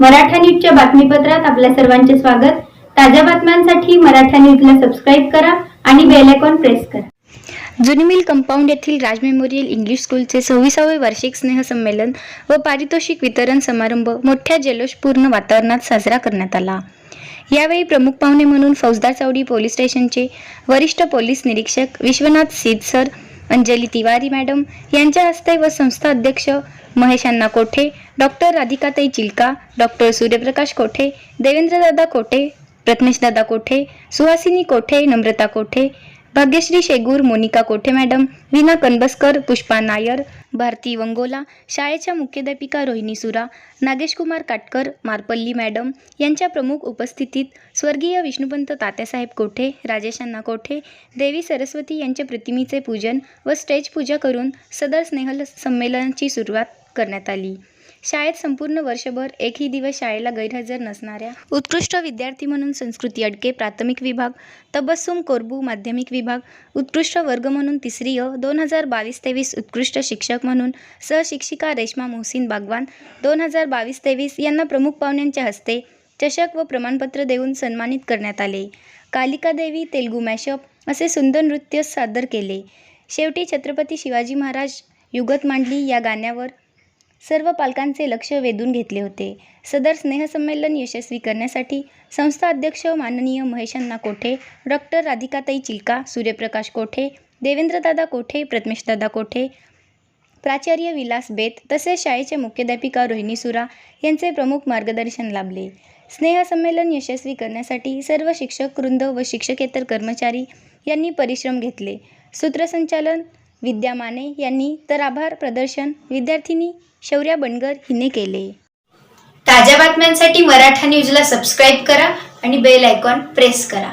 मराठा न्यूजच्या बातमीपत्रात आपल्या सर्वांचे स्वागत. ताज्या बातम्यांसाठी मराठा न्यूजला सबस्क्राईब करा आणि बेल आयकॉन प्रेस करा. जुनी मिल कंपाऊंड येथील राज मेमोरियल इंग्लिश स्कूलचे सव्वीसावे वार्षिक स्नेहसंमेलन व पारितोषिक वितरण समारंभ मोठ्या जल्लोषपूर्ण वातावरणात साजरा करण्यात आला. यावेळी प्रमुख पाहुणे म्हणून फौजदार चौडी पोलीस स्टेशनचे वरिष्ठ पोलीस निरीक्षक विश्वनाथ सीत सर अंजली तिवारी मॅडम यांच्या हस्ते व संस्था अध्यक्ष महेश अण्णा कोठे डॉक्टर राधिकाताई चिलका डॉक्टर सूर्यप्रकाश कोठे देवेंद्रदादा कोठे रत्नेशदादा कोठे सुहासिनी कोठे नम्रता कोठे भाग्यश्री शेगूर मोनिका कोठे मॅडम? विना कनबसकर पुष्पा नायर भारती वंगोला शाळेच्या मुख्याध्यापिका रोहिणी सुरा नागेशकुमार काटकर मारपल्ली मॅडम यांच्या प्रमुख उपस्थितीत स्वर्गीय विष्णुपंत तात्यासाहेब कोठे राजेशांना कोठे देवी सरस्वती यांच्या प्रतिमेचे पूजन व स्टेज पूजा करून सदर स्नेहल संमेलनाची सुरुवात करण्यात आली. शाळेत संपूर्ण वर्षभर एकही दिवस शाळेला गैरहजर नसणाऱ्या उत्कृष्ट विद्यार्थी म्हणून संस्कृती अडके प्राथमिक विभाग तबस्सुम कोरबू माध्यमिक विभाग उत्कृष्ट वर्ग म्हणून तिसरी अ दोन हजार बावीस तेवीस उत्कृष्ट शिक्षक म्हणून सहशिक्षिका रेश्मा मोहसिन बागवान दोन हजार बावीस तेवीस यांना प्रमुख पाहुण्यांच्या हस्ते चषक व प्रमाणपत्र देऊन सन्मानित करण्यात आले. कालिकादेवी तेलगू मॅशअप असे सुंदर नृत्य सादर केले. शेवटी छत्रपती शिवाजी महाराज युगत मांडली या गाण्यावर सर्व पालकांचे लक्ष वेधून घेतले होते. सदर स्नेहसंमेलन यशस्वी करण्यासाठी संस्था अध्यक्ष माननीय महेशांना कोठे डॉक्टर राधिकाताई चिलका सूर्यप्रकाश कोठे देवेंद्रदादा कोठे प्रथमेशदादा कोठे प्राचार्य विलास बेत तसेच शाळेचे मुख्याध्यापिका रोहिणी सुरा यांचे प्रमुख मार्गदर्शन लाभले. स्नेहसंमेलन यशस्वी करण्यासाठी सर्व शिक्षक वृंद व शिक्षकेतर कर्मचारी यांनी परिश्रम घेतले. सूत्रसंचालन विद्या माने यांनी तर आभार प्रदर्शन विद्यार्थिनी शौर्या बनगर हिने केले. ताज्या बातम्यांसाठी मराठा न्यूजला सबस्क्राईब करा आणि बेल आयकॉन प्रेस करा.